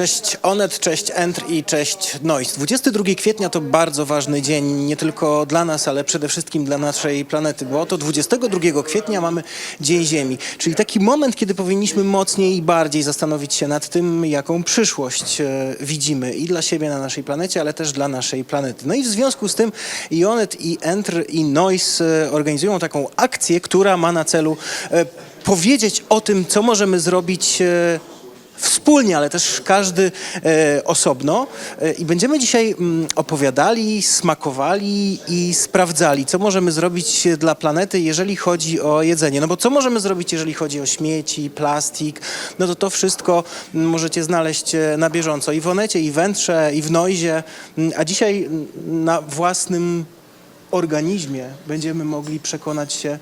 Cześć Onet, cześć Entr i cześć Noise. 22 kwietnia to bardzo ważny dzień, nie tylko dla nas, ale przede wszystkim dla naszej planety, bo oto 22 kwietnia mamy Dzień Ziemi, czyli taki moment, kiedy powinniśmy mocniej i bardziej zastanowić się nad tym, jaką przyszłość e, widzimy i dla siebie na naszej planecie, ale też dla naszej planety. No i w związku z tym i Onet, i Entr, i Noise e, organizują taką akcję, która ma na celu e, powiedzieć o tym, co możemy zrobić wspólnie, ale też każdy e, osobno. E, I będziemy dzisiaj mm, opowiadali, smakowali i sprawdzali, co możemy zrobić dla planety, jeżeli chodzi o jedzenie. No bo co możemy zrobić, jeżeli chodzi o śmieci, plastik? No to to wszystko mm, możecie znaleźć e, na bieżąco i w Onecie, i w Wętrze, i w Noizie. Mm, A dzisiaj na własnym organizmie będziemy mogli przekonać się,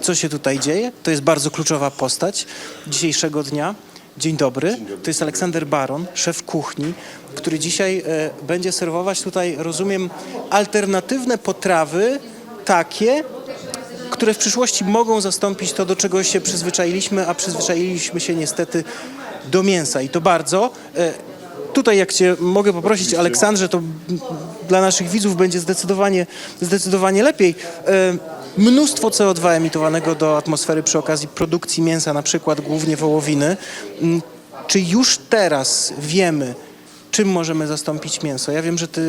co się tutaj dzieje. To jest bardzo kluczowa postać dzisiejszego dnia. Dzień dobry. To jest Aleksander Baron, szef kuchni, który dzisiaj e, będzie serwować tutaj, rozumiem, alternatywne potrawy takie, które w przyszłości mogą zastąpić to, do czego się przyzwyczailiśmy, a przyzwyczailiśmy się niestety do mięsa i to bardzo. E, Tutaj, jak Cię mogę poprosić, Aleksandrze, to dla naszych widzów będzie zdecydowanie, zdecydowanie lepiej. E, Mnóstwo CO2 emitowanego do atmosfery przy okazji produkcji mięsa, na przykład głównie wołowiny. Mm, Czy już teraz wiemy, czym możemy zastąpić mięso? Ja wiem, że ty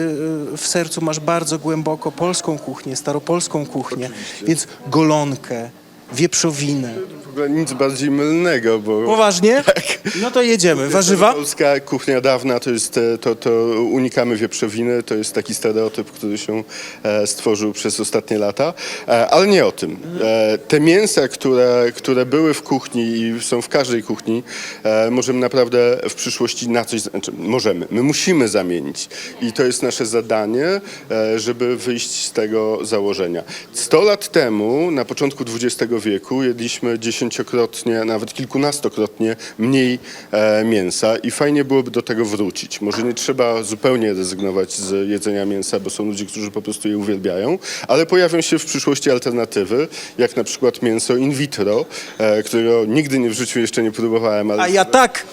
y, w sercu masz bardzo głęboko polską kuchnię, staropolską kuchnię, więc golonkę, wieprzowinę. W ogóle nic bardziej mylnego, bo Poważnie? No to jedziemy. Warzywa? polska kuchnia dawna to jest, e, to, to unikamy wieprzowiny, to jest taki stereotyp, który się e, stworzył przez ostatnie lata, e, ale nie o tym. E, te mięsa, które, które były w kuchni i są w każdej kuchni, e, możemy naprawdę w przyszłości na coś, znaczy możemy, my musimy zamienić i to jest nasze zadanie, e, żeby wyjść z tego założenia. 100 lat temu, na początku XX wieku, jedliśmy dziesięciokrotnie, nawet kilkunastokrotnie mniej e, mięsa i fajnie byłoby do tego wrócić. Może nie trzeba zupełnie rezygnować z jedzenia mięsa, bo są ludzie, którzy po prostu je uwielbiają, ale pojawią się w przyszłości alternatywy, jak na przykład mięso in vitro, e, którego nigdy nie w życiu jeszcze nie próbowałem, ale A ja tak.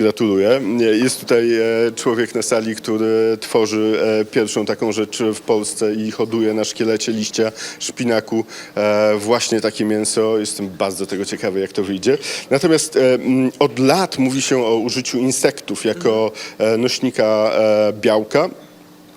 Gratuluję. Jest tutaj e, człowiek na sali, który tworzy e, pierwszą taką rzecz w Polsce i hoduje na szkielecie liścia szpinaku e, właśnie takie mięso. Jestem bardzo tego ciekawy, jak to wyjdzie. Natomiast od lat mówi się o użyciu insektów jako nośnika białka.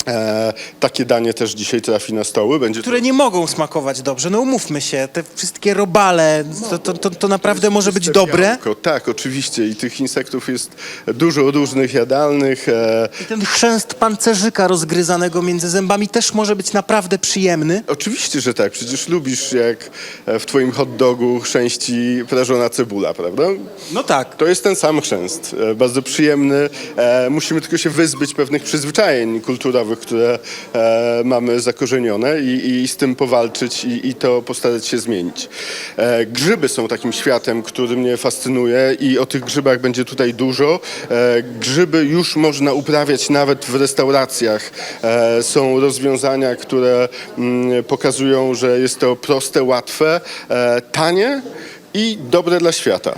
E, takie danie też dzisiaj trafi na stoły. Będzie to które nie mogą smakować dobrze. No umówmy się, te wszystkie robale, to, to, to, to naprawdę może być dobre. białko. Tak, oczywiście. I tych insektów jest dużo różnych jadalnych. E, I ten chrzęst pancerzyka rozgryzanego między zębami też może być naprawdę przyjemny. Oczywiście, że tak. Przecież lubisz, jak e, w twoim hot dogu chrzęści prażona cebula, prawda? No tak. To jest ten sam chrzęst. E, Bardzo przyjemny. E, Musimy tylko się wyzbyć pewnych przyzwyczajeń kulturowych, które e, mamy zakorzenione i, i z tym powalczyć i, i to postarać się zmienić. E, Grzyby są takim światem, który mnie fascynuje i o tych grzybach będzie tutaj dużo. E, Grzyby już można uprawiać nawet w restauracjach. E, Są rozwiązania, które mm, pokazują, że jest to proste, łatwe, e, tanie i dobre dla świata.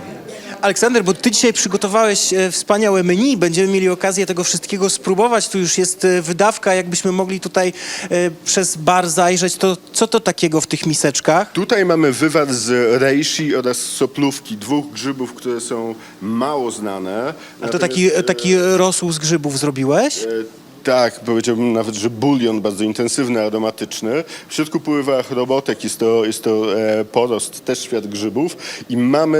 Aleksander, bo ty dzisiaj przygotowałeś e, wspaniałe menu, będziemy mieli okazję tego wszystkiego spróbować. Tu już jest e, wydawka, jakbyśmy mogli tutaj e, przez bar zajrzeć, to co to takiego w tych miseczkach? Tutaj mamy wywar z reishi oraz soplówki, dwóch grzybów, które są mało znane. A to taki, taki rosół z grzybów zrobiłeś? Tak, powiedziałbym nawet, że bulion bardzo intensywny, aromatyczny. W środku pływa chrobotek, jest to, jest to e, porost, też świat grzybów. I mamy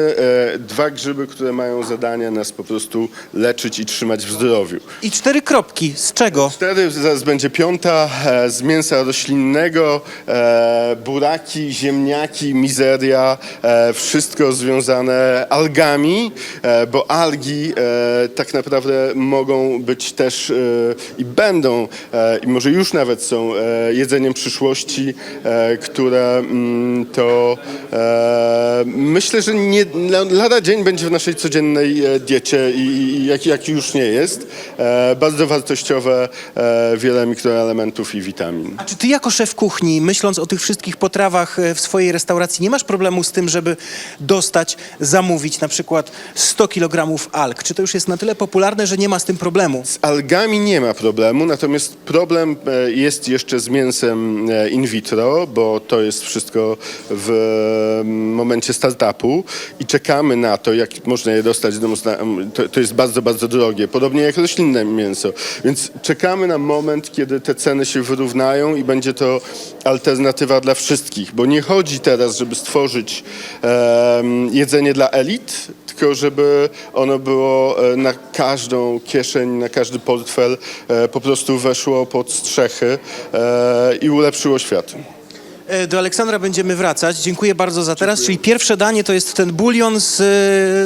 e, dwa grzyby, które mają zadanie nas po prostu leczyć i trzymać w zdrowiu. I cztery kropki. Z czego? Cztery, zaraz będzie piąta, e, z mięsa roślinnego, e, buraki, ziemniaki, mizeria, e, wszystko związane algami, e, bo algi e, tak naprawdę mogą być też e, i będą e, i może już nawet są e, jedzeniem przyszłości, e, które mm, to myślę, że nie, la- lada dzień będzie w naszej codziennej diecie i, jak, jak już nie jest. Bardzo wartościowe, wiele mikroelementów i witamin. A czy ty jako szef kuchni, myśląc o tych wszystkich potrawach w swojej restauracji, nie masz problemu z tym, żeby dostać, zamówić na przykład 100 kg alg? Czy to już jest na tyle popularne, że nie ma z tym problemu? Z algami nie ma problemu, natomiast problem e, jest jeszcze z mięsem e, in vitro, bo to jest wszystko w momencie startupu i czekamy na to, jak można je dostać do to, to jest bardzo, bardzo drogie, podobnie jak roślinne mięso. Więc czekamy na moment, kiedy te ceny się wyrównają i będzie to alternatywa dla wszystkich, bo nie chodzi teraz, żeby stworzyć em, jedzenie dla elit, tylko żeby ono było e, na każdą kieszeń, na każdy portfel, e, po prostu weszło pod strzechy e, i ulepszyło świat. Do Aleksandra będziemy wracać. Dziękuję bardzo za teraz. Czyli pierwsze danie to jest ten bulion z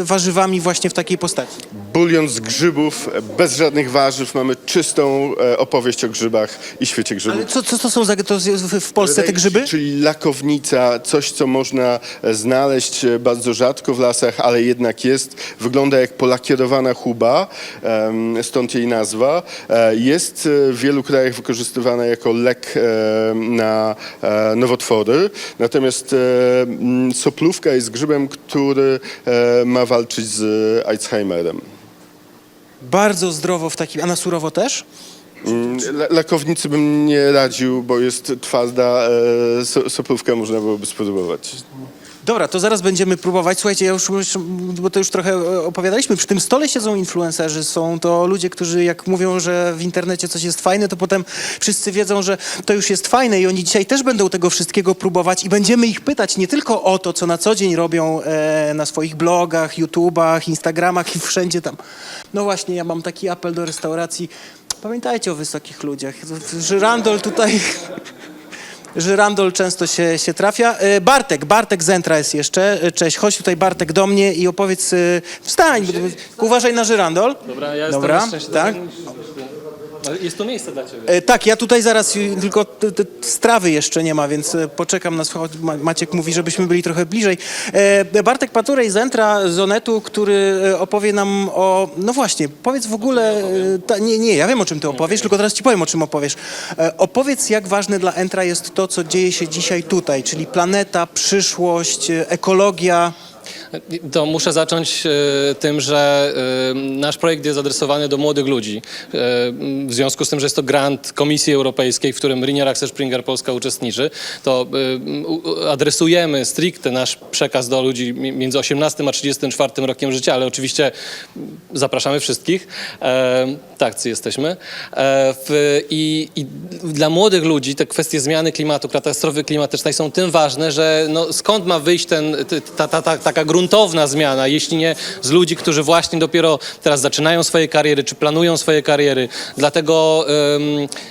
warzywami właśnie w takiej postaci. Bulion z grzybów, bez żadnych warzyw, mamy czystą e, opowieść o grzybach i świecie grzybów. Ale co, co to są za to w Polsce te grzyby? Czyli lakownica, coś co można e, znaleźć e, bardzo rzadko w lasach, ale jednak jest. Wygląda jak polakierowana chuba, em, stąd jej nazwa. Jest w wielu krajach wykorzystywana jako lek na nowotwory. Natomiast soplówka jest grzybem, który ma walczyć z Alzheimerem. Bardzo zdrowo w takim, a na surowo też? Mm, la- Lakownicy bym nie radził, bo jest twarda, e, so- soplówkę można byłoby spróbować. Dobra, to zaraz będziemy próbować. Słuchajcie, ja już, bo to już trochę e, opowiadaliśmy, przy tym stole siedzą influencerzy, są to ludzie, którzy jak mówią, że w internecie coś jest fajne, to potem wszyscy wiedzą, że to już jest fajne i oni dzisiaj też będą tego wszystkiego próbować i będziemy ich pytać nie tylko o to, co na co dzień robią e, na swoich blogach, YouTubach, Instagramach i wszędzie tam. No właśnie, ja mam taki apel do restauracji. Pamiętajcie o wysokich ludziach. Żyrandol tutaj... Żyrandol często się, się trafia. E, Bartek, Bartek Zentra jest jeszcze. E, Cześć, chodź tutaj Bartek do mnie i opowiedz, e, wstań, uważaj na żyrandol. Dobra, ja jestem Dobra, tak. Ale Jest tu miejsce dla ciebie. E, Tak, ja tutaj zaraz, y, tylko t- t- strawy jeszcze nie ma, więc e, poczekam na. Ma- Maciek mówi, żebyśmy byli trochę bliżej. E, Bartek Paturej z Entra, z Onetu, który e, opowie nam o. No właśnie, powiedz w ogóle. e, Ta, nie, nie, ja wiem o czym ty opowiesz, tylko teraz ci powiem o czym opowiesz. E, Opowiedz, jak ważne dla Entra jest to, co dzieje się dzisiaj tutaj, czyli planeta, przyszłość, e, ekologia. To muszę zacząć e, tym, że e, nasz projekt jest adresowany do młodych ludzi. E, w związku z tym, że jest to grant Komisji Europejskiej, w którym Linier Access Springer Polska uczestniczy, to adresujemy stricte nasz przekaz do ludzi mi- między 18 a 34 rokiem życia, ale oczywiście zapraszamy wszystkich. Tak, jesteśmy. I, I dla młodych ludzi te kwestie zmiany klimatu, katastrofy klimatycznej są tym ważne, że no, skąd ma wyjść ten, ta, ta, ta, taka gruntowna zmiana, jeśli nie z ludzi, którzy właśnie dopiero teraz zaczynają swoje kariery, czy planują swoje kariery. Dlatego,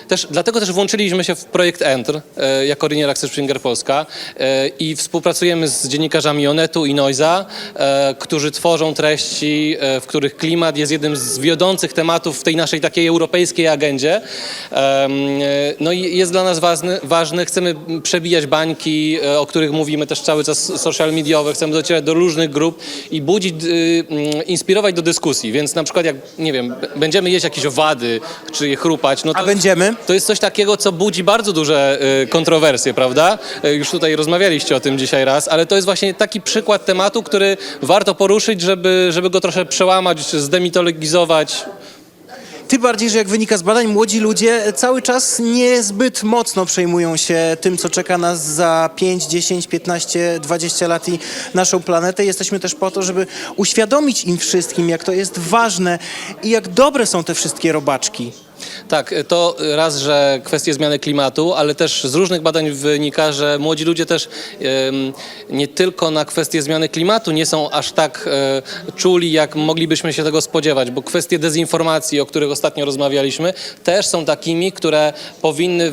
też, dlatego też włączyliśmy się w projekt Enter e, jako Linier Access Springer Polska e, i współpracujemy z dziennikarzami Onetu i Noiza, e, którzy tworzą treści, w których klimat jest jednym z wiodących tematów w tej naszej takiej europejskiej agendzie. No i jest dla nas ważny, ważny. chcemy przebijać bańki, o których mówimy też cały czas social mediowe, chcemy docierać do różnych grup i budzić, y, mm, inspirować do dyskusji, więc na przykład jak, nie wiem, b- będziemy jeść jakieś owady, czy je chrupać, no to... A będziemy? To jest coś takiego, co budzi bardzo duże y, kontrowersje, prawda? Y, Już tutaj rozmawialiście o tym dzisiaj raz, ale to jest właśnie taki przykład tematu, który warto poruszyć, żeby, żeby go trochę przełamać, zdemitologizować. Tym bardziej, że jak wynika z badań, młodzi ludzie cały czas niezbyt mocno przejmują się tym, co czeka nas za 5, 10, 15, 20 lat i naszą planetę. Jesteśmy też po to, żeby uświadomić im wszystkim, jak to jest ważne i jak dobre są te wszystkie robaczki. Tak, to raz, że kwestie zmiany klimatu, ale też z różnych badań wynika, że młodzi ludzie też em, nie tylko na kwestie zmiany klimatu nie są aż tak e, czuli, jak moglibyśmy się tego spodziewać, bo kwestie dezinformacji, o których ostatnio rozmawialiśmy, też są takimi, które powinny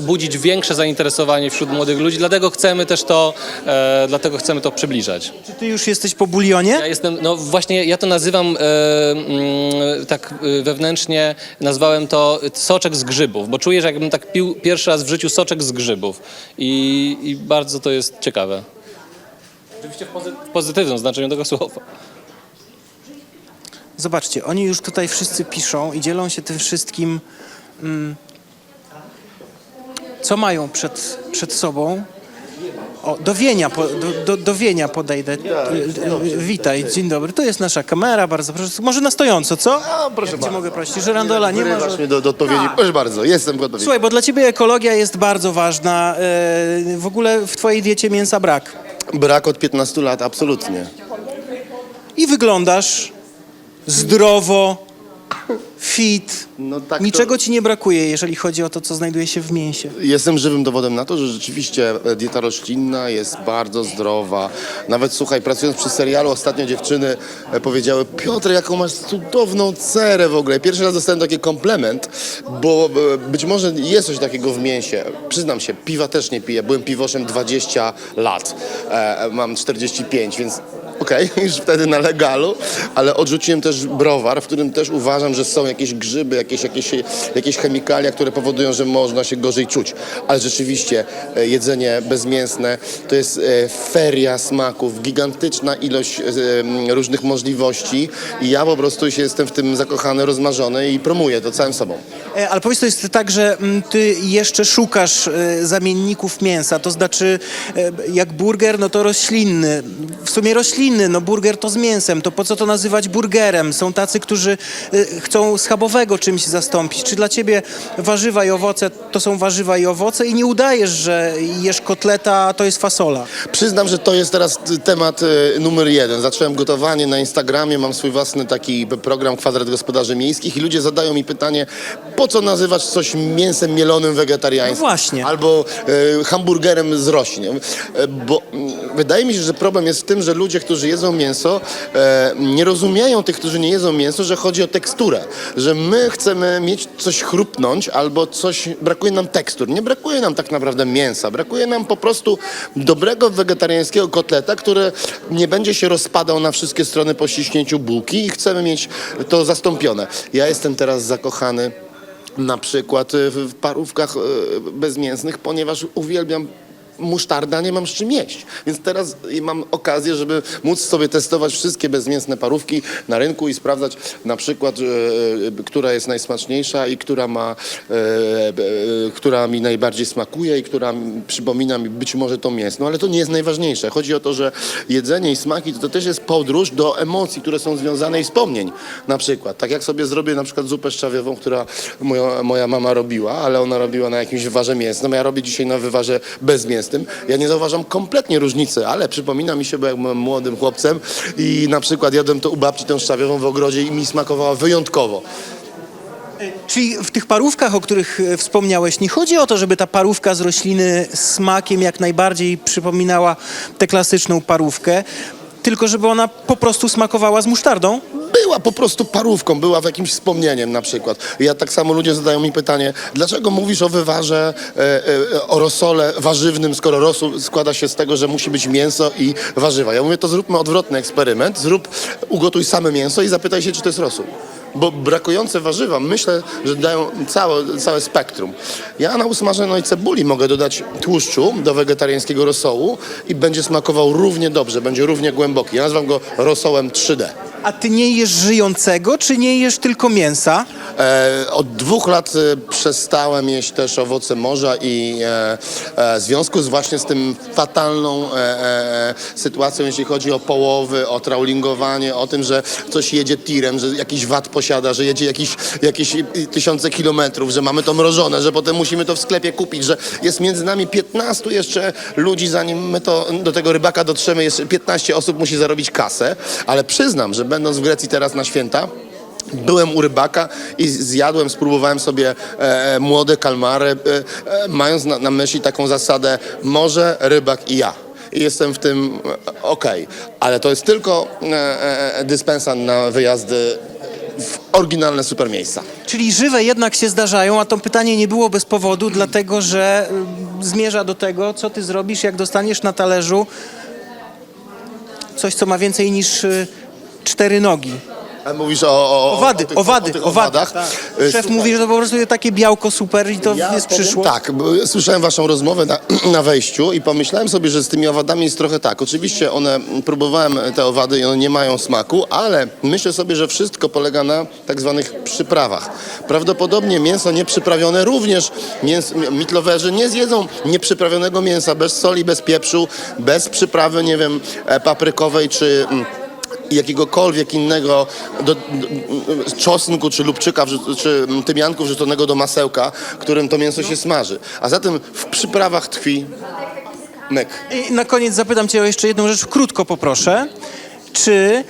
budzić większe zainteresowanie wśród młodych ludzi, dlatego chcemy też to, e, dlatego chcemy to przybliżać. Czy ty już jesteś po bulionie? Ja jestem, no właśnie, ja to nazywam e, tak e, wewnętrznie, nazwałem to to soczek z grzybów, bo czuję, że jakbym tak pił pierwszy raz w życiu soczek z grzybów. I, i bardzo to jest ciekawe. Oczywiście w, pozy- w pozytywnym znaczeniu tego słowa. Zobaczcie, oni już tutaj wszyscy piszą i dzielą się tym wszystkim, mm, co mają przed, przed sobą. O, do Wienia, po, do, do, do Wienia podejdę. Witaj, dzień dobry. Tu jest nasza kamera, bardzo proszę. Może na stojąco, co? A, proszę cię bardzo. mogę prosić? Żerandola, nie ma... Wyrywasz mnie do, do odpowiedzi. Tak. Proszę bardzo, jestem gotowy. Słuchaj, bo dla ciebie ekologia jest bardzo ważna. E, W ogóle w twojej diecie mięsa brak. Brak od 15 lat, absolutnie. I wyglądasz zdrowo, fit. No tak to- Niczego ci nie brakuje, jeżeli chodzi o to, co znajduje się w mięsie. Jestem żywym dowodem na to, że rzeczywiście e, dieta roślinna jest bardzo zdrowa. Nawet słuchaj, pracując przy serialu, ostatnio dziewczyny e, powiedziały: Piotr, jaką masz cudowną cerę w ogóle. Pierwszy raz dostałem taki komplement, bo e, być może jest coś takiego w mięsie. Przyznam się, piwa też nie piję. Byłem piwoszem 20 lat. E, mam 45, więc okej, już wtedy na legalu, ale odrzuciłem też browar, w którym też uważam, że są jakieś grzyby, jakieś, jakieś, jakieś chemikalia, które powodują, że można się gorzej czuć. Ale rzeczywiście e, jedzenie bezmięsne to jest e, feria smaków, gigantyczna ilość e, różnych możliwości i ja po prostu się jestem w tym zakochany, rozmarzony i promuję to całym sobą. Ale powiedz, to jest tak, że mm, ty jeszcze szukasz zamienników mięsa, to znaczy jak burger, no to roślinny. W sumie roślinny, no burger to z mięsem, to po co to nazywać burgerem? Są tacy, którzy e, chcą schabowego czymś zastąpić. Czy dla ciebie warzywa i owoce to są warzywa i owoce i nie udajesz, że jesz kotleta, a to jest fasola? Przyznam, że to jest teraz temat e, numer jeden. Zacząłem gotowanie na Instagramie, mam swój własny taki program Kwadrat Gospodarzy Miejskich i ludzie zadają mi pytanie, po co nazywać coś mięsem mielonym wegetariańskim? No właśnie. Albo e, hamburgerem z roślin. E, bo mm, wydaje mi się, że problem jest w tym, że ludzie, którzy jedzą mięso, e, nie rozumieją tych, którzy nie jedzą mięso, że chodzi o teksturę. Że my chcemy mieć coś chrupnąć albo coś, brakuje nam tekstur. Nie brakuje nam tak naprawdę mięsa. Brakuje nam po prostu dobrego wegetariańskiego kotleta, który nie będzie się rozpadał na wszystkie strony po ściśnięciu bułki i chcemy mieć to zastąpione. Ja jestem teraz zakochany na przykład y, w parówkach y, bezmięsnych, ponieważ uwielbiam musztarda, nie mam z czym jeść. Więc teraz mam okazję, żeby móc sobie testować wszystkie bezmięsne parówki na rynku i sprawdzać na przykład, y, y, która jest najsmaczniejsza i która ma, y, y, która mi najbardziej smakuje i która mi przypomina mi być może to mięsno, ale to nie jest najważniejsze. Chodzi o to, że jedzenie i smaki to, to też jest podróż do emocji, które są związane i wspomnień. Na przykład, tak jak sobie zrobię na przykład zupę szczawiową, która moja, moja mama robiła, ale ona robiła na jakimś wywarze mięsnym, ja robię dzisiaj na wywarze bezmięsnym. Ja nie zauważam kompletnie różnicy, ale przypomina mi się, bo jak byłem młodym chłopcem i na przykład jadłem to u babci tę szczawiową w ogrodzie i mi smakowała wyjątkowo. Czyli w tych parówkach, o których e, wspomniałeś, nie chodzi o to, żeby ta parówka z rośliny smakiem jak najbardziej przypominała tę klasyczną parówkę, tylko żeby ona po prostu smakowała z musztardą? była po prostu parówką, była w jakimś wspomnieniem na przykład. Ja tak samo ludzie zadają mi pytanie, dlaczego mówisz o wywarze, e, e, o rosole warzywnym, skoro rosół składa się z tego, że musi być mięso i warzywa. Ja mówię, to zróbmy odwrotny eksperyment, zrób, ugotuj same mięso i zapytaj się, czy to jest rosół. Bo brakujące warzywa, myślę, że dają całe, całe spektrum. Ja na usmażonej cebuli mogę dodać tłuszczu do wegetariańskiego rosołu i będzie smakował równie dobrze, będzie równie głęboki. Ja nazywam go rosołem 3D. A ty nie jesz żyjącego, czy nie jesz tylko mięsa? E, od dwóch lat e, przestałem jeść też owoce morza i e, e, w związku z właśnie z tym fatalną e, e, sytuacją, jeśli chodzi o połowy, o trawlingowanie, o tym, że coś jedzie tirem, że jakiś wad posiada, że jedzie jakiś, jakieś tysiące kilometrów, że mamy to mrożone, że potem musimy to w sklepie kupić, że jest między nami 15 jeszcze ludzi, zanim my to do tego rybaka dotrzemy, jeszcze 15 osób musi zarobić kasę, ale przyznam, że będąc w Grecji teraz na święta, Byłem u rybaka i zjadłem, spróbowałem sobie e, młode kalmary, e, e, mając na, na myśli taką zasadę morze, rybak i ja. I jestem w tym e, okej, ale to jest tylko e, e, dyspensant na wyjazdy w oryginalne super miejsca. Czyli żywe jednak się zdarzają, a to pytanie nie było bez powodu, dlatego że zmierza do tego, co ty zrobisz, jak dostaniesz na talerzu coś, co ma więcej niż cztery nogi. A mówisz o, o, Owady, o, tych, owady, o tych owady. owadach. Tak. E, Szef słuchaj, mówi, że to po prostu takie białko super i to jest przyszło. Tak, bo ja słyszałem waszą rozmowę na, na wejściu i pomyślałem sobie, że z tymi owadami jest trochę tak. Oczywiście one, próbowałem te owady i one nie mają smaku, ale myślę sobie, że wszystko polega na tak zwanych przyprawach. Prawdopodobnie mięso nieprzyprawione również mięs, mitlowerzy nie zjedzą nieprzyprawionego mięsa bez soli, bez pieprzu, bez przyprawy, nie wiem, e, paprykowej czy... mm, jakiegokolwiek innego do, do, czosnku czy lubczyka, czy tymianku wrzuconego do masełka, którym to mięso się smaży. A zatem w przyprawach tkwi mek. I na koniec zapytam cię o jeszcze jedną rzecz, krótko poproszę. Czy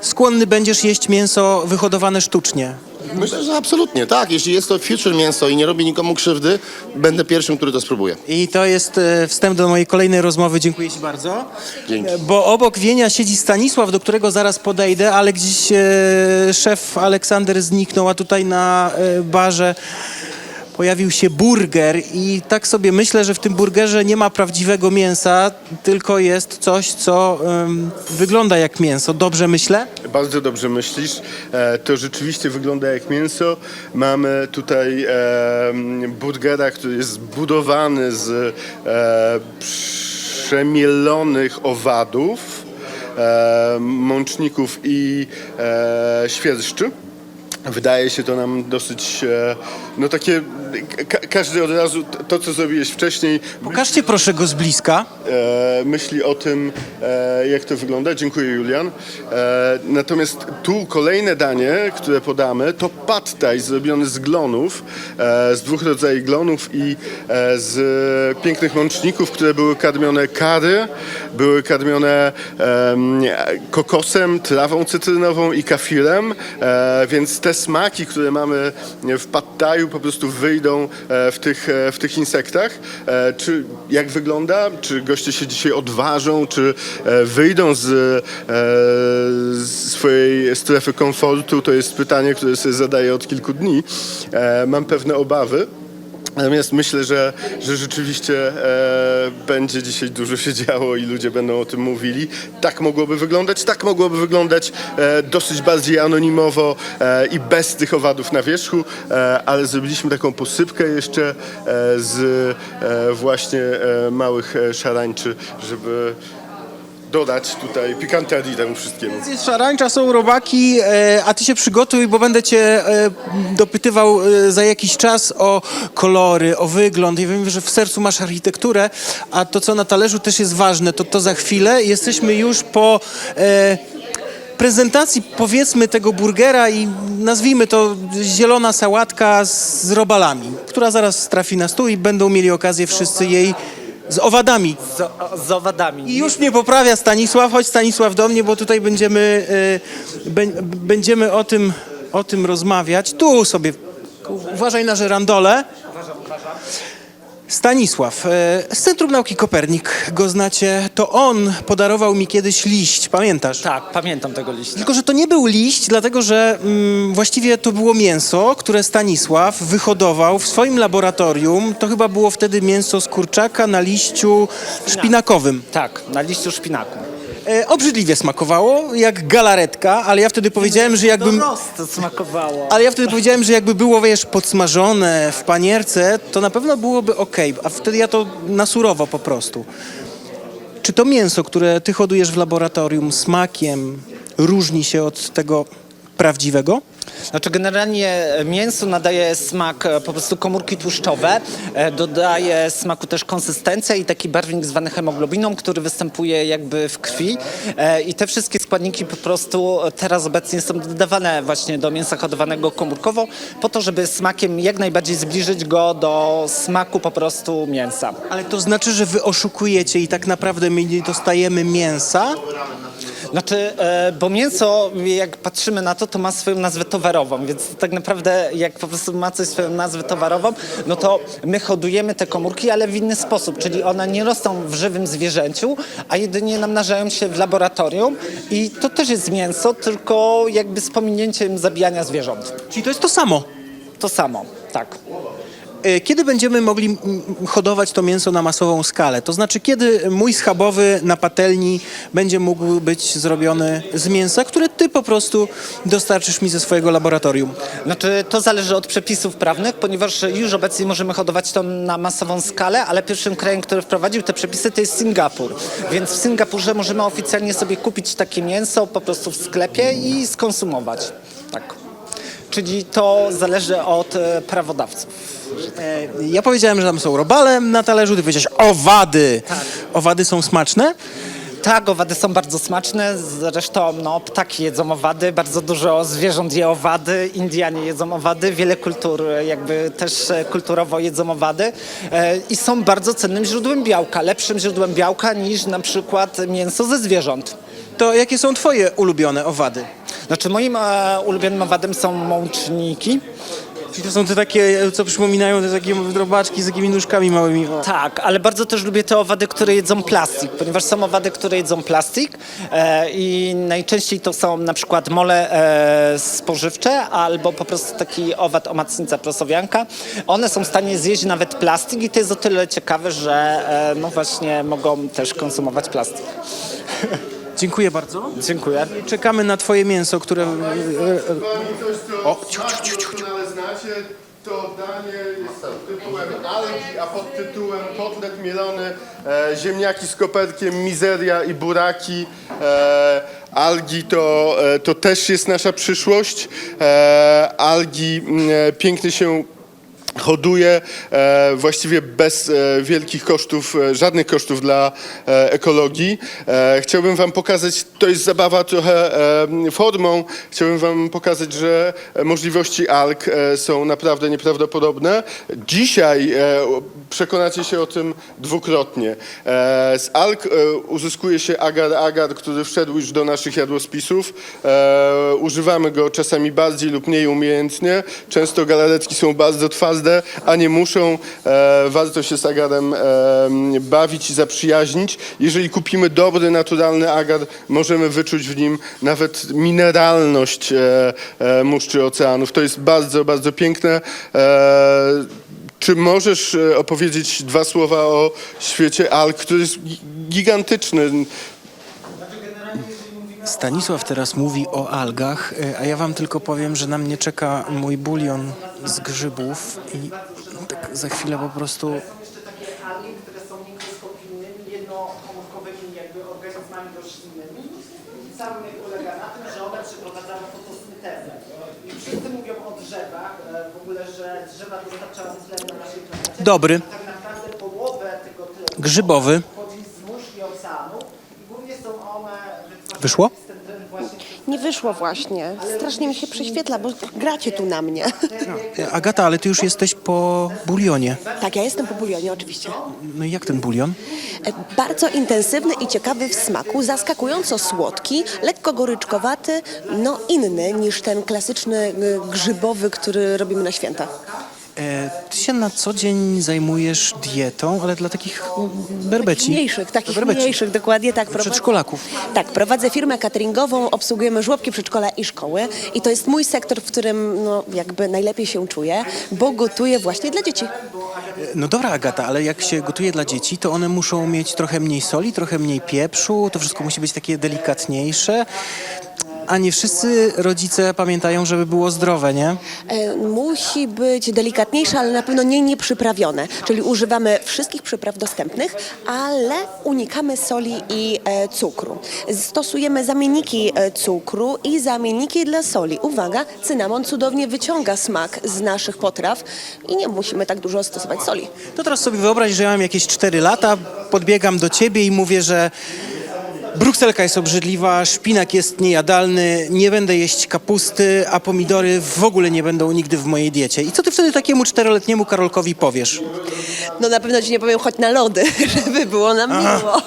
skłonny będziesz jeść mięso wyhodowane sztucznie? Myślę, że absolutnie, tak. Jeśli jest to future mięso i nie robi nikomu krzywdy, będę pierwszym, który to spróbuje. I to jest e, wstęp do mojej kolejnej rozmowy. Dziękuję Ci bardzo. Dzięki. E, Bo obok Wienia siedzi Stanisław, do którego zaraz podejdę, ale gdzieś e, szef Aleksander zniknął, a tutaj na e, barze pojawił się burger i tak sobie myślę, że w tym burgerze nie ma prawdziwego mięsa, tylko jest coś, co wygląda jak mięso. Dobrze myślę? Bardzo dobrze myślisz. E, To rzeczywiście wygląda jak mięso. Mamy tutaj e, burgera, który jest zbudowany z e, przemielonych owadów, e, mączników i e, świerszczy. Wydaje się to nam dosyć, e, no takie, każdy od razu, to co zrobiłeś wcześniej, Pokażcie proszę go z bliska. e, myśli o tym, e, jak to wygląda. Dziękuję, Julian. E, natomiast tu kolejne danie, które podamy, to pad thai zrobiony z glonów, e, z dwóch rodzajów glonów i e, z pięknych mączników, które były karmione kary, były karmione em, kokosem, trawą cytrynową i kafirem, e, więc te smaki, które mamy w pad thaiu po prostu wyjdą e, w tych, e, w tych insektach. E, Czy jak wygląda? Czy goście się dzisiaj odważą? Czy e, wyjdą z, z swojej strefy komfortu? To jest pytanie, które sobie zadaję od kilku dni. Mam pewne obawy. Natomiast myślę, że, że rzeczywiście e, będzie dzisiaj dużo się działo i ludzie będą o tym mówili. Tak mogłoby wyglądać, tak mogłoby wyglądać e, dosyć bardziej anonimowo e, i bez tych owadów na wierzchu, e, ale zrobiliśmy taką posypkę jeszcze e, z e, właśnie e, małych e, szarańczy, żeby dodać tutaj pikanterii temu wszystkiemu. Jest szarańcza, są robaki, e, a ty się przygotuj, bo będę cię e, dopytywał e, za jakiś czas o kolory, o wygląd. Ja wiem, że w sercu masz architekturę, a to, co na talerzu też jest ważne, to to za chwilę. Jesteśmy już po prezentacji, powiedzmy, tego burgera i nazwijmy to zielona sałatka z robalami, która zaraz trafi na stół i będą mieli okazję wszyscy jej z owadami z, z owadami. i już mnie poprawia Stanisław, chodź Stanisław do mnie, bo tutaj będziemy, y, bę- będziemy o, tym, o tym rozmawiać. Tu sobie, uważaj na żerandole. Stanisław, y, z Centrum Nauki Kopernik, go znacie, to on podarował mi kiedyś liść, pamiętasz? Tak, pamiętam tego liścia. Tylko, że to nie był liść, dlatego że mm, właściwie to było mięso, które Stanisław wyhodował w swoim laboratorium. To chyba było wtedy mięso z kurczaka na liściu szpinakowym. Tak, na liściu szpinaku. E, obrzydliwie smakowało, jak galaretka, ale ja wtedy powiedziałem, że jakbym... Prosto smakowało. Ale ja wtedy powiedziałem, że jakby było, wiesz, podsmażone w panierce, to na pewno byłoby ok, a wtedy ja to na surowo po prostu. Czy to mięso, które ty hodujesz w laboratorium smakiem różni się od tego prawdziwego? Znaczy generalnie mięsu nadaje smak e, po prostu komórki tłuszczowe, e, dodaje smaku też konsystencja i taki barwnik zwany hemoglobiną, który występuje jakby w krwi E, i te wszystkie składniki po prostu teraz obecnie są dodawane właśnie do mięsa hodowanego komórkowo po to, żeby smakiem jak najbardziej zbliżyć go do smaku po prostu mięsa. Ale to znaczy, że wy oszukujecie i tak naprawdę my nie dostajemy mięsa? Znaczy, e, bo mięso, jak patrzymy na to, to ma swoją nazwę towarową, więc tak naprawdę jak po prostu ma coś swoją nazwę towarową, no to my hodujemy te komórki, ale w inny sposób, czyli one nie rosną w żywym zwierzęciu, a jedynie namnażają się w laboratorium i to też jest mięso, tylko jakby z pominięciem zabijania zwierząt. Czyli to jest to samo. To samo, tak. E, Kiedy będziemy mogli hodować to mięso na masową skalę? To znaczy, kiedy mój schabowy na patelni będzie mógł być zrobiony z mięsa, które ty po prostu dostarczysz mi ze swojego laboratorium? Znaczy, to zależy od przepisów prawnych, ponieważ już obecnie możemy hodować to na masową skalę, ale pierwszym krajem, który wprowadził te przepisy, to jest Singapur. Więc w Singapurze możemy oficjalnie sobie kupić takie mięso po prostu w sklepie i skonsumować. Tak. Czyli to zależy od e, prawodawców. E, Ja powiedziałem, że tam są robale na talerzu, ty powiedziałeś owady. Owady są smaczne? Tak, owady są bardzo smaczne, zresztą no, ptaki jedzą owady, bardzo dużo zwierząt je owady, Indianie jedzą owady, wiele kultur e, jakby też e, kulturowo jedzą owady e, i są bardzo cennym źródłem białka, lepszym źródłem białka niż na przykład mięso ze zwierząt. To jakie są twoje ulubione owady? Znaczy moim e, ulubionym owadem są mączniki, Czyli to są te takie, co przypominają te takie drobaczki z takimi nóżkami małymi. O. Tak, ale bardzo też lubię te owady, które jedzą plastik, ponieważ są owady, które jedzą plastik e, i najczęściej to są na przykład mole e, spożywcze albo po prostu taki owad omacnica prosowianka. One są w stanie zjeść nawet plastik i to jest o tyle ciekawe, że e, no właśnie mogą też konsumować plastik. Dziękuję bardzo. Dziękuję. Czekamy na twoje mięso, które... Pani coś, co O, ciu, ciu, ciu, ciu, ciu. doskonale znacie, to danie jest pod tytułem algi, a pod tytułem kotlet mielony, e, ziemniaki z koperkiem, mizeria i buraki. E, algi to, e, to też jest nasza przyszłość. E, algi mm, e, pięknie się hoduje e, właściwie bez e, wielkich kosztów, e, żadnych kosztów dla ekologii. Chciałbym wam pokazać, to jest zabawa trochę formą, chciałbym wam pokazać, że możliwości alg e, są naprawdę nieprawdopodobne. Dzisiaj przekonacie się o tym dwukrotnie. Z alg e, uzyskuje się agar-agar, który wszedł już do naszych jadłospisów. Używamy go czasami bardziej lub mniej umiejętnie. Często galaretki są bardzo twarde, a nie muszą. E, warto się z agarem e, bawić i zaprzyjaźnić. Jeżeli kupimy dobry, naturalny agar, możemy wyczuć w nim nawet mineralność e, e, muszczy oceanów. To jest bardzo, bardzo piękne. E, czy możesz e, opowiedzieć dwa słowa o świecie alg, który jest gi- gigantyczny? Stanisław teraz mówi o algach, e, a ja wam tylko powiem, że na mnie czeka mój bulion z grzybów i tak za chwilę po prostu takie algi, które są mikroskopijnymi, jednokomórkowymi jakby organizmami roślinnymi i cały ulega na tym, że one przeprowadzają fotosyntezę. I wszyscy mówią o drzewach, w ogóle, że drzewa dostarczają tlen na naszej planecie. dobry, Tak naprawdę połowę tego tlenu grzybowy. pochodzi z mórz i oceanu i głównie są one wytwarzane Wyszło? przez ten tlen właśnie przez Nie wyszło właśnie. Strasznie mi się prześwietla, bo gracie tu na mnie. E, Agata, ale ty już jesteś po bulionie. Tak, ja jestem po bulionie oczywiście. No i jak ten bulion? E, Bardzo intensywny i ciekawy w smaku, zaskakująco słodki, lekko goryczkowaty, no inny niż ten klasyczny e, grzybowy, który robimy na święta. E, ty się na co dzień zajmujesz dietą, ale dla takich berbeci. Mniejszych, takich Berbeci. mniejszych, dokładnie tak. prowadzę- Przedszkolaków. Tak, prowadzę firmę cateringową, obsługujemy żłobki, przedszkola i szkoły i to jest mój sektor, w którym no, jakby najlepiej się czuję, bo gotuję właśnie dla dzieci. No dobra, Agata, ale jak się gotuje dla dzieci, to one muszą mieć trochę mniej soli, trochę mniej pieprzu, to wszystko musi być takie delikatniejsze. A nie wszyscy rodzice pamiętają, żeby było zdrowe, nie? E, Musi być delikatniejsze, ale na pewno nie nieprzyprawione. Czyli używamy wszystkich przypraw dostępnych, ale unikamy soli i e, cukru. Stosujemy zamienniki e, cukru i zamienniki dla soli. Uwaga, cynamon cudownie wyciąga smak z naszych potraw i nie musimy tak dużo stosować soli. To teraz sobie wyobraź, że ja mam jakieś 4 lata, podbiegam do ciebie i mówię, że brukselka jest obrzydliwa, szpinak jest niejadalny, nie będę jeść kapusty, a pomidory w ogóle nie będą nigdy w mojej diecie. I co ty wtedy takiemu czteroletniemu Karolkowi powiesz? No na pewno ci nie powiem, chodź na lody, żeby było nam miło.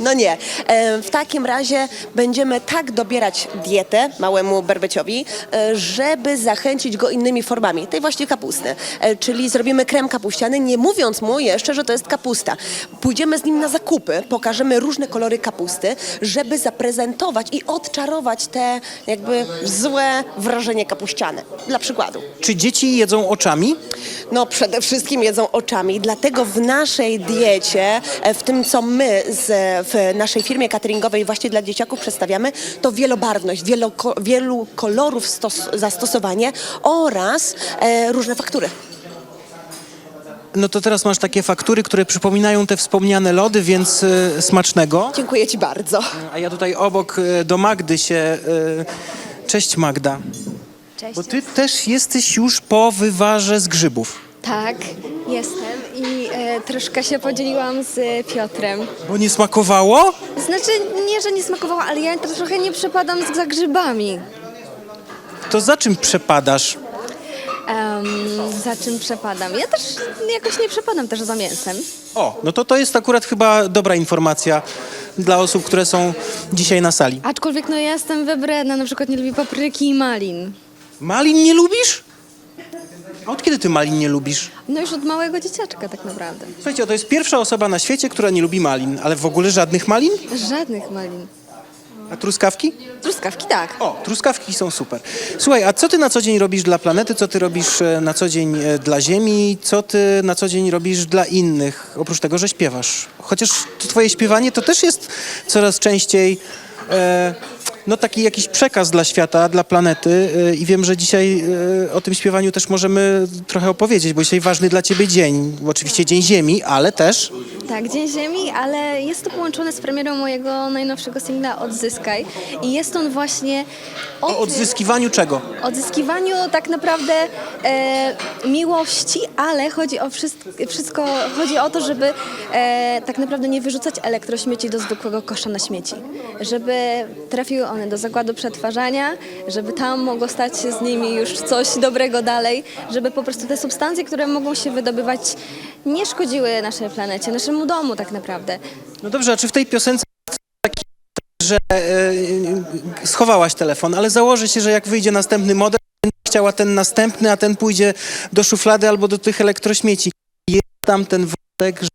No nie. E, W takim razie będziemy tak dobierać dietę małemu berbeciowi, e, żeby zachęcić go innymi formami tej właśnie kapusty. E, Czyli zrobimy krem kapuściany, nie mówiąc mu jeszcze, że to jest kapusta. Pójdziemy z nim na zakupy, pokażemy różne kolory kapusty, żeby zaprezentować i odczarować te jakby złe wrażenie kapuściane. Dla przykładu. Czy dzieci jedzą oczami? No przede wszystkim jedzą oczami, dlatego w naszej diecie, e, w tym co my z, w naszej firmie cateringowej właśnie dla dzieciaków przedstawiamy, to wielobarwność, wielo, wielu kolorów stos, zastosowanie oraz e, różne faktury. No to teraz masz takie faktury, które przypominają te wspomniane lody, więc y, smacznego. Dziękuję Ci bardzo. A ja tutaj obok y, do Magdy się... Y, cześć Magda. Cześć. Bo ty też jesteś już po wywarze z grzybów. Tak, jestem i e, troszkę się podzieliłam z Piotrem. Bo nie smakowało? Znaczy, nie, że nie smakowało, ale ja trochę nie przepadam za grzybami. To za czym przepadasz? Em, za czym przepadam? Ja też jakoś nie przepadam też za mięsem. O, no to to jest akurat chyba dobra informacja dla osób, które są dzisiaj na sali. Aczkolwiek no ja jestem wybredna, na przykład nie lubię papryki i malin. Malin nie lubisz? A od kiedy ty malin nie lubisz? No już od małego dzieciaczka tak naprawdę. Słuchajcie, to jest pierwsza osoba na świecie, która nie lubi malin, ale w ogóle żadnych malin? Żadnych malin. A truskawki? Truskawki tak. O, truskawki są super. Słuchaj, a co ty na co dzień robisz dla planety? Co ty robisz e, na co dzień e, dla Ziemi? Co ty na co dzień robisz dla innych? Oprócz tego, że śpiewasz. Chociaż to twoje śpiewanie to też jest coraz częściej e, no taki jakiś przekaz dla świata, dla planety e, i wiem, że dzisiaj e, o tym śpiewaniu też możemy trochę opowiedzieć, bo dzisiaj ważny dla ciebie dzień. Oczywiście Dzień Ziemi, ale też... Tak, Dzień Ziemi, ale jest to połączone z premierą mojego najnowszego singla Odzyskaj. I jest on właśnie o, O odzyskiwaniu czego? odzyskiwaniu tak naprawdę e, miłości, ale chodzi o wszystko, wszystko, chodzi o to, żeby e, tak naprawdę nie wyrzucać elektrośmieci do zwykłego kosza na śmieci. Żeby trafiły one do zakładu przetwarzania, żeby tam mogło stać się z nimi już coś dobrego dalej, żeby po prostu te substancje, które mogą się wydobywać, nie szkodziły naszej planecie, naszemu domu tak naprawdę. No dobrze, a czy w tej piosence taki, że e, schowałaś telefon, ale założę się, że jak wyjdzie następny model, chciała ten następny, a ten pójdzie do szuflady albo do tych elektrośmieci. Jest tam ten wątek, że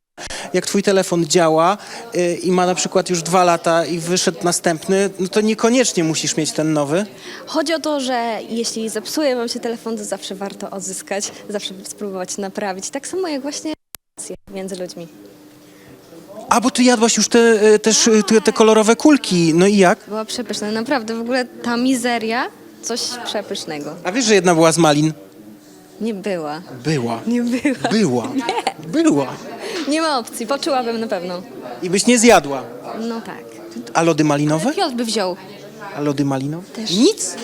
jak twój telefon działa e, i ma na przykład już dwa lata i wyszedł następny, no to niekoniecznie musisz mieć ten nowy. Chodzi o to, że jeśli zepsuje wam się telefon, to zawsze warto odzyskać, zawsze spróbować naprawić. Tak samo jak właśnie relacje między ludźmi. A, bo ty jadłaś już te, e, też e, te, te kolorowe kulki, no i jak? Była przepyszna, naprawdę w ogóle ta mizeria, coś przepysznego. A wiesz, że jedna była z malin? Nie była. Była. Nie była. Była. Była. Nie ma opcji, poczułabym na pewno. I byś nie zjadła. No tak. A lody malinowe? Piotr by wziął. A lody malinowe? Też. Nic?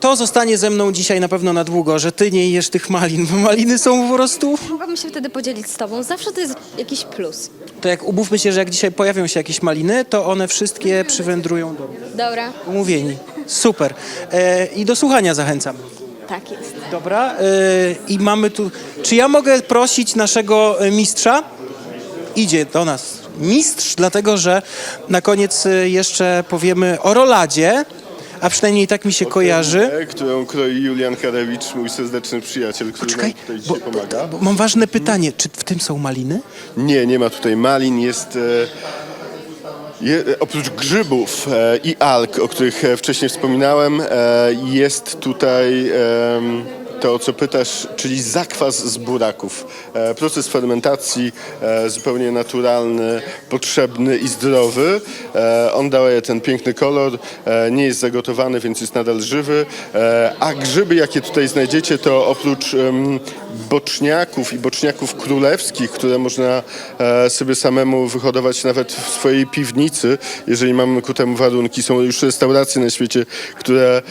To zostanie ze mną dzisiaj na pewno na długo, że ty nie jesz tych malin, bo maliny są po prostu... Mogłabym się wtedy podzielić z tobą. Zawsze to jest jakiś plus. To jak umówmy się, że jak dzisiaj pojawią się jakieś maliny, to one wszystkie przywędrują do mnie. Dobra, Umówieni. Super. E, I do słuchania zachęcam. Tak jest. Dobra. E, I mamy tu... Czy ja mogę prosić naszego e, mistrza? Idzie do nas mistrz, dlatego że na koniec e, jeszcze powiemy o roladzie, a przynajmniej tak mi się kojarzy. Tę, którą kroi Julian Karewicz, mój serdeczny przyjaciel, który Czekaj, nam tutaj bo, dzisiaj pomaga. bo mam ważne pytanie. Czy w tym są maliny? Nie, nie ma tutaj malin, jest... E, je, oprócz grzybów e, i alg, o których e, wcześniej wspominałem, e, jest tutaj em, to, o co pytasz, czyli zakwas z buraków. E, proces fermentacji e, zupełnie naturalny, potrzebny i zdrowy. E, on daje ten piękny kolor, nie jest zagotowany, więc jest nadal żywy. A grzyby, jakie tutaj znajdziecie, to oprócz boczniaków i boczniaków królewskich, które można sobie samemu wyhodować nawet w swojej piwnicy, jeżeli mamy ku temu warunki. Są już restauracje na świecie, które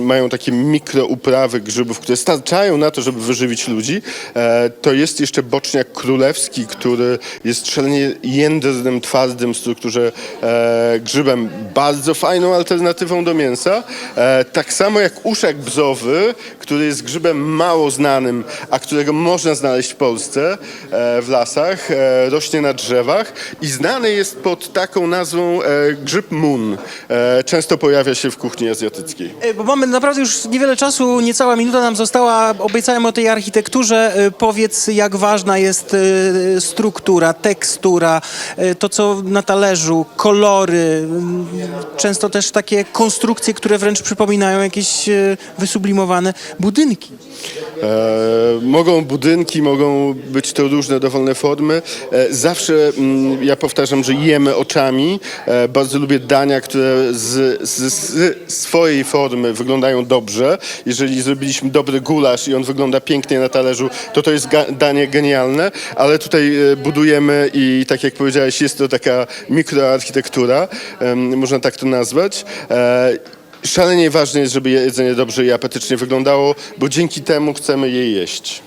mają takie mikrouprawy, grzybów, które starczają na to, żeby wyżywić ludzi, e, to jest jeszcze boczniak królewski, który jest szalenie jędrnym, twardym w strukturze e, grzybem. Bardzo fajną alternatywą do mięsa. E, tak samo jak uszak bzowy, który jest grzybem mało znanym, a którego można znaleźć w Polsce w lasach, rośnie na drzewach i znany jest pod taką nazwą grzyb mun. Często pojawia się w kuchni azjatyckiej. Bo mamy naprawdę już niewiele czasu, niecała minuta nam została. Obiecałem o tej architekturze. E, Powiedz, jak ważna jest e, struktura, tekstura, e, to co na talerzu, kolory, m, często też takie konstrukcje, które wręcz przypominają jakieś wysublimowane budynki. E, mogą budynki, mogą być to różne dowolne formy. E, zawsze mm, ja powtarzam, że jemy oczami. E, bardzo lubię dania, które z, z, z swojej formy wyglądają dobrze. Jeżeli zrobiliśmy dobry gulasz i on wygląda pięknie na talerzu, to to jest danie genialne, ale tutaj e, budujemy i tak jak powiedziałeś, jest to taka mikroarchitektura, można tak to nazwać. E, Szalenie ważne jest, żeby jedzenie dobrze i apetycznie wyglądało, bo dzięki temu chcemy je jeść.